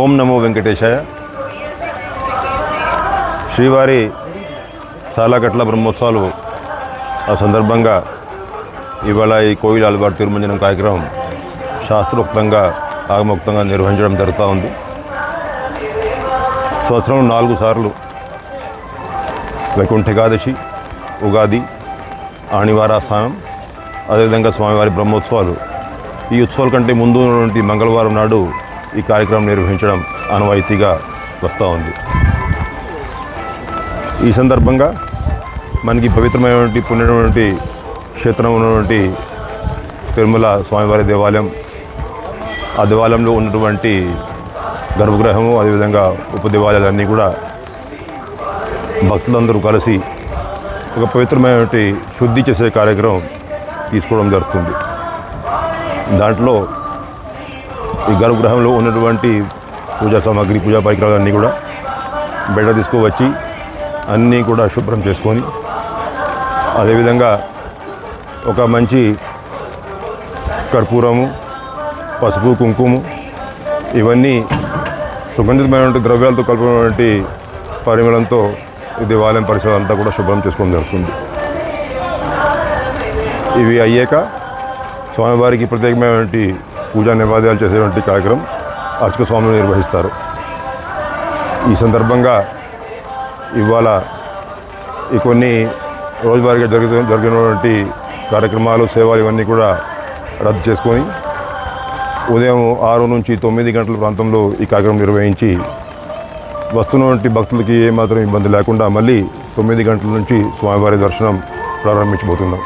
ఓం నమో వెంకటేశాయ. శ్రీవారి సాలాగట్ల బ్రహ్మోత్సవాలు. ఆ సందర్భంగా ఇవాళ ఈ కోయిల అలవాటు తిరుమంజనం కార్యక్రమం శాస్త్రోక్తంగా ఆగమోక్తంగా నిర్వహించడం జరుగుతూ ఉంది. సంవత్సరం నాలుగు సార్లు వైకుంఠ ఏకాదశి ఉగాది ఆణివారాస్థానం అదేవిధంగా స్వామివారి బ్రహ్మోత్సవాలు. ఈ ఉత్సవాల కంటే ముందు మంగళవారం నాడు ఈ కార్యక్రమం నిర్వహించడం ఆనవాయితీగా వస్తూ ఉంది. ఈ సందర్భంగా మనకి పవిత్రమైనటువంటి పుణ్యమైనటువంటి క్షేత్రం ఉన్నటువంటి తిరుమల స్వామివారి దేవాలయం ఆ దేవాలయంలో ఉన్నటువంటి గర్భగృహము అదేవిధంగా ఉపదేవాలయాలన్నీ కూడా భక్తులందరూ కలిసి ఒక పవిత్రమైనటువంటి శుద్ధి చేసే కార్యక్రమం తీసుకోవడం జరుగుతుంది. దాంట్లో ఈ గర్భగృహంలో ఉన్నటువంటి పూజా సామాగ్రి పూజా పరికరాలన్నీ కూడా బెడ్డ తీసుకువచ్చి అన్నీ కూడా శుభ్రం చేసుకొని అదేవిధంగా ఒక మంచి కర్పూరము పసుపు కుంకుమ ఇవన్నీ సుగంధితమైనటువంటి ద్రవ్యాలతో కలిపినటువంటి పరిమళంతో ఈ దేవాలయం పరిసరం అంతా కూడా శుభ్రం చేసుకోవడం జరుగుతుంది. ఇవి అయ్యాక స్వామివారికి ప్రత్యేకమైనటువంటి పూజా నివాదాలు చేసేటువంటి కార్యక్రమం అర్చక స్వామిని నిర్వహిస్తారు. ఈ సందర్భంగా ఇవాళ ఈ కొన్ని రోజువారీగా జరుగుతు జరిగినటువంటి కార్యక్రమాలు సేవలు ఇవన్నీ కూడా రద్దు చేసుకొని ఉదయం ఆరు నుంచి తొమ్మిది గంటల ప్రాంతంలో ఈ కార్యక్రమం నిర్వహించి వస్తున్నటువంటి భక్తులకి ఏమాత్రం ఇబ్బంది లేకుండా మళ్ళీ తొమ్మిది గంటల నుంచి స్వామివారి దర్శనం ప్రారంభించబోతున్నాం.